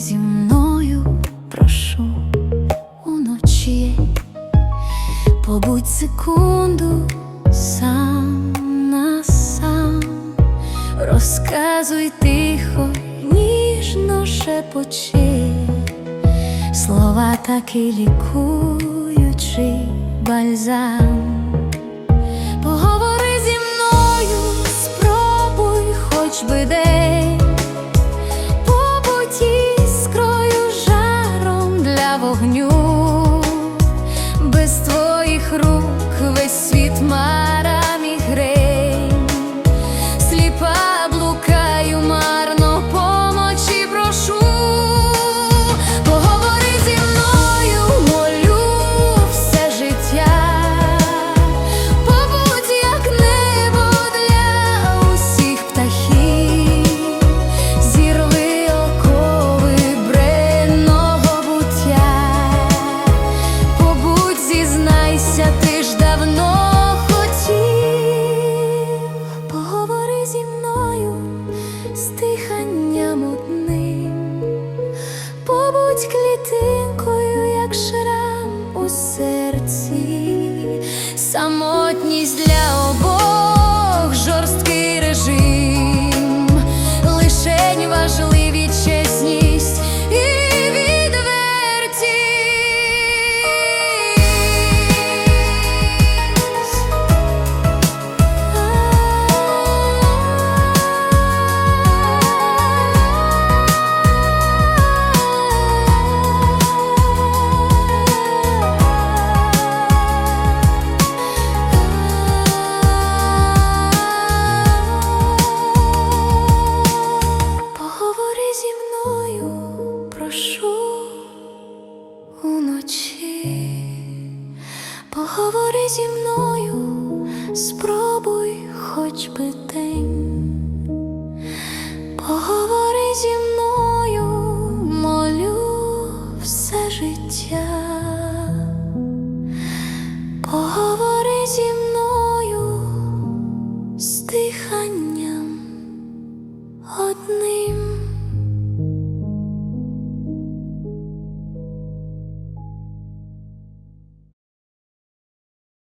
зі мною прошу уночі, побудь секунду сам на сам, розказуй тихо, ніжно шепочи, слова такі лікуючи бальзам. my стиханням одним, побудь клітинкою, як шрам у серці, самотність для обох, жорсткий режим, лишень важливі чесність уночі, поговори зі мною, спробуй хоч би день, поговори зі мною, молю все життя, поговори зі мною, з диханням одним.